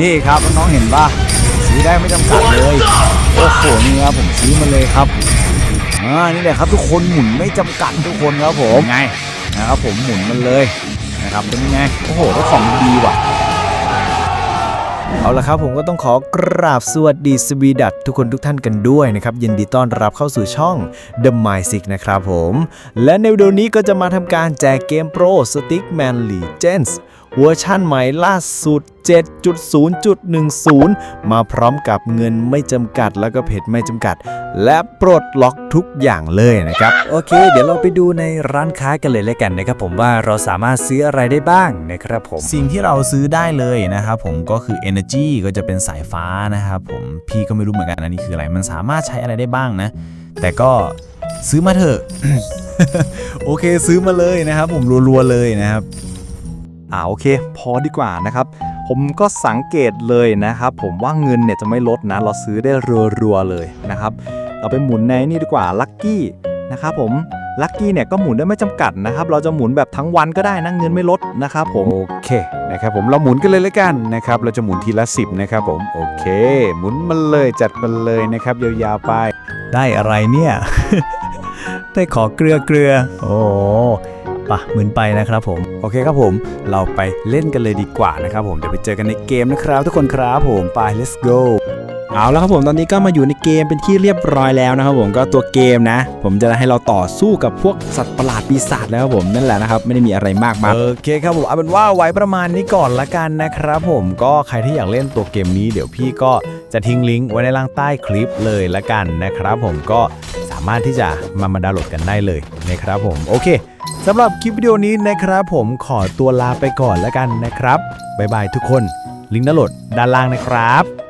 นี่ครับน้องๆเห็นปะซื้อได้ไม่จำกัดเลยโอ้โหนี่ครับผมซื้อมาเลยครับอ่านี่แหละครับทุกคนหมุนไม่จำกัดทุกคนครับผมไงนะครับผมหมุนมันเลยนะครับเป็นไงโอ้โหได้ของดีว่ะเอาละครับผมก็ต้องขอกราบสวัสดีสวีดัตทุกคนทุกท่านกันด้วยนะครับยินดีต้อนรับเข้าสู่ช่อง The m y s i c นะครับผม และในวิดีโอนี้ก็จะมาทำการแจกเกม Pro Stickman Legends เวอร์ชั่นใหม่ล่าสุด 7.0.10 มาพร้อมกับเงินไม่จำกัดแล้วก็เพจไม่จำกัด และปลดล็อกทุกอย่างเลยนะครับ โอเค เดี๋ยวเราไปดูในร้านค้ากันเลยแล้วกันนะครับผมว่าเราสามารถซื้ออะไรได้บ้างนะครับผม สิ่งที่เราซื้อได้เลยนะครับผมก็คือ Energy ก็จะเป็นสายฟ้านะครับผมพี่ก็ไม่รู้เหมือนกันอันนี้คืออะไร มันสามารถใช้อะไรได้บ้างนะ แต่ก็ซื้อมาเถอะ โอเคซื้อมาเลยนะครับผมรัวๆเลยนะครับ อ่าโอเค พอดีกว่านะครับ ผมก็สังเกตเลยนะครับ ผมว่าเงินเนี่ยจะไม่ลดนะ เราซื้อได้รัวๆเลยนะครับ เราไปหมุนในนี่ดีกว่าลัคกี้นะครับผมลัคกี้เนี่ยก็หมุนได้ไม่จำกัดนะครับ เราจะหมุนแบบทั้งวันก็ได้นะเงินไม่ลดนะครับผม โอเคนะครับผมเราหมุนกันเลยแล้วกันนะครับ เราจะหมุนทีละ 10 นะครับผม โอเค หมุนมันเลยจัดมันเลยนะครับ ยาวๆไป ได้อะไรเนี่ย ได้ขอเกลือเกลือ โอ้ ปะหมุนไปนะครับผม โอเคครับผม เราไปเล่นกันเลยดีกว่านะครับผม เดี๋ยวไปเจอกันในเกมนะครับ ทุกคนครับผม ไป let's go เอาแล้วครับผมตอนนี้ก็มาอยู่ในเกมเป็นที่เรียบร้อยแล้วนะครับผมก็ตัวเกมนะ ผมจะให้เราต่อสู้กับพวกสัตว์ประหลาดปีศาจแล้วครับผมนั่นแหละนะครับไม่ได้มีอะไรมากมายโอเคครับผมเอาเป็นว่าไว้ประมาณนี้ก่อนละกันนะครับผมก็ใครที่อยากเล่นตัวเกมนี้เดี๋ยวพี่ก็จะทิ้งลิงก์ไว้ในล่างใต้คลิปเลยละกันนะครับผมก็สามารถที่จะมามาดาวน์โหลดกันได้เลยนะครับผมโอเค สำหรับคลิปวิดีโอนี้นะครับ ผมขอตัวลาไปก่อนแล้วกันนะครับ บ๊ายบายทุกคน ลิงก์ดาวน์โหลดด้านล่างนะครับ